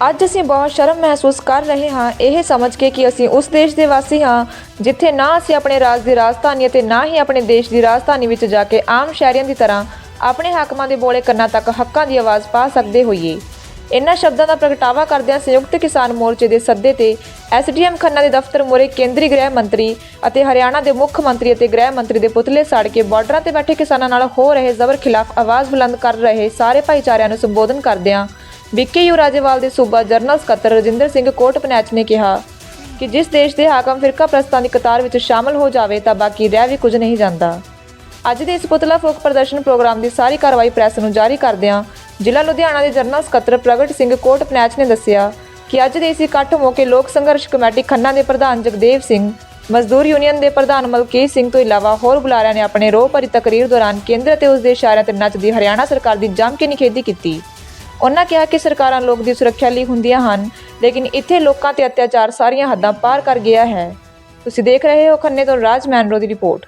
ਅੱਜ ਅਸੀਂ ਬਹੁਤ ਸ਼ਰਮ ਮਹਿਸੂਸ ਕਰ ਰਹੇ ਹਾਂ, ਇਹ ਸਮਝ ਕੇ ਕਿ ਅਸੀਂ ਉਸ ਦੇਸ਼ ਦੇ ਵਾਸੀ ਹਾਂ, ਜਿੱਥੇ ਨਾ ਅਸੀਂ ਆਪਣੇ ਰਾਜ ਦੀ ਰਾਜਧਾਨੀ ਅਤੇ ਨਾ ਹੀ ਆਪਣੇ ਦੇਸ਼ ਦੀ ਰਾਜਧਾਨੀ ਵਿੱਚ ਜਾ ਕੇ ਆਮ ਸ਼ਹਿਰੀਆਂ ਦੀ ਤਰ੍ਹਾਂ ਆਪਣੇ ਹਾਕਮਾਂ ਦੇ ਬੋਲੇ ਕੰਨਾਂ ਤੱਕ ਹੱਕਾਂ ਦੀ ਆਵਾਜ਼ ਪਾ ਸਕਦੇ ਹੋਈਏ। ਇਨ੍ਹਾਂ ਸ਼ਬਦਾਂ ਦਾ ਪ੍ਰਗਟਾਵਾ ਕਰਦਿਆਂ ਸੰਯੁਕਤ ਕਿਸਾਨ ਮੋਰਚੇ ਦੇ ਸੱਦੇ ਤੇ ਐਸਡੀਐਮ ਖੰਨਾ ਦੇ ਦਫ਼ਤਰ ਮੂਹਰੇ ਕੇਂਦਰੀ ਗ੍ਰਹਿ ਮੰਤਰੀ ਅਤੇ ਹਰਿਆਣਾ ਦੇ ਮੁੱਖ ਮੰਤਰੀ ਅਤੇ ਗ੍ਰਹਿ ਮੰਤਰੀ ਦੇ ਪੁਤਲੇ ਸਾੜ ਕੇ ਬਾਰਡਰਾਂ ਤੇ ਬੈਠੇ ਕਿਸਾਨਾਂ ਨਾਲ ਹੋ ਰਹੇ ਜ਼ਬਰ ਖਿਲਾਫ ਆਵਾਜ਼ ਬੁਲੰਦ ਕਰ ਰਹੇ ਸਾਰੇ ਭਾਈਚਾਰਿਆਂ ਨੂੰ ਸੰਬੋਧਨ ਕਰਦਿਆਂ ਵਿੱਕੀ ਯੂ ਰਾਜੇਵਾਲ ਦੇ ਸੂਬਾ ਜਰਨਲ ਸਕੱਤਰ ਰਜਿੰਦਰ ਸਿੰਘ ਕੋਟ ਪਨੈਚ ਨੇ ਕਿਹਾ ਕਿ ਜਿਸ ਦੇਸ਼ ਦੇ ਹਾਕਮ ਫਿਰਕਾ ਪ੍ਰਸਤਾਂ ਦੀ ਕਤਾਰ ਵਿੱਚ ਸ਼ਾਮਲ ਹੋ ਜਾਵੇ ਤਾਂ ਬਾਕੀ ਰਹਿ ਵੀ ਕੁਝ ਨਹੀਂ ਜਾਂਦਾ। ਅੱਜ ਦੇ ਇਸ ਪੁਤਲਾ ਫੋਕ ਪ੍ਰਦਰਸ਼ਨ ਪ੍ਰੋਗਰਾਮ ਦੀ ਸਾਰੀ ਕਾਰਵਾਈ ਪ੍ਰੈਸ ਨੂੰ ਜਾਰੀ ਕਰਦਿਆਂ ਜ਼ਿਲ੍ਹਾ ਲੁਧਿਆਣਾ ਦੇ ਜਨਰਲ ਸਕੱਤਰ ਪ੍ਰਗਟ ਸਿੰਘ ਕੋਟ ਪਨੈਚ ਨੇ ਦੱਸਿਆ ਕਿ ਅੱਜ ਦੇ ਇਸ ਇਕੱਠ ਮੌਕੇ ਲੋਕ ਸੰਘਰਸ਼ ਕਮੇਟੀ ਖੰਨਾ ਦੇ ਪ੍ਰਧਾਨ ਜਗਦੇਵ ਸਿੰਘ, ਮਜ਼ਦੂਰ ਯੂਨੀਅਨ ਦੇ ਪ੍ਰਧਾਨ ਮਲਕੀਤ ਸਿੰਘ ਤੋਂ ਇਲਾਵਾ ਹੋਰ ਬੁਲਾਰਿਆਂ ਨੇ ਆਪਣੇ ਰੋਹ ਭਰੀ ਤਕਰੀਰ ਦੌਰਾਨ ਕੇਂਦਰ ਅਤੇ ਉਸ ਦੇ ਇਸ਼ਾਰਿਆਂ ਤੇ ਨੱਚਦੀ ਹਰਿਆਣਾ ਸਰਕਾਰ ਦੀ ਜੰਮ ਕੇ ਨਿਖੇਧੀ ਕੀਤੀ। ਉਹਨਾਂ ਕਿਹਾ ਕਿ ਸਰਕਾਰਾਂ ਲੋਕ ਦੀ ਸੁਰੱਖਿਆ ਲਈ ਹੁੰਦੀਆਂ ਹਨ, ਲੇਕਿਨ ਇੱਥੇ ਲੋਕਾਂ ਤੇ ਅਤਿਆਚਾਰ ਸਾਰੀਆਂ ਹੱਦਾਂ ਪਾਰ ਕਰ ਗਿਆ ਹੈ। ਤੁਸੀਂ ਦੇਖ ਰਹੇ ਹੋ ਖੰਨੇ ਤੋਂ ਰਾਜ ਮੈਨਰੋ ਦੀ ਰਿਪੋਰਟ।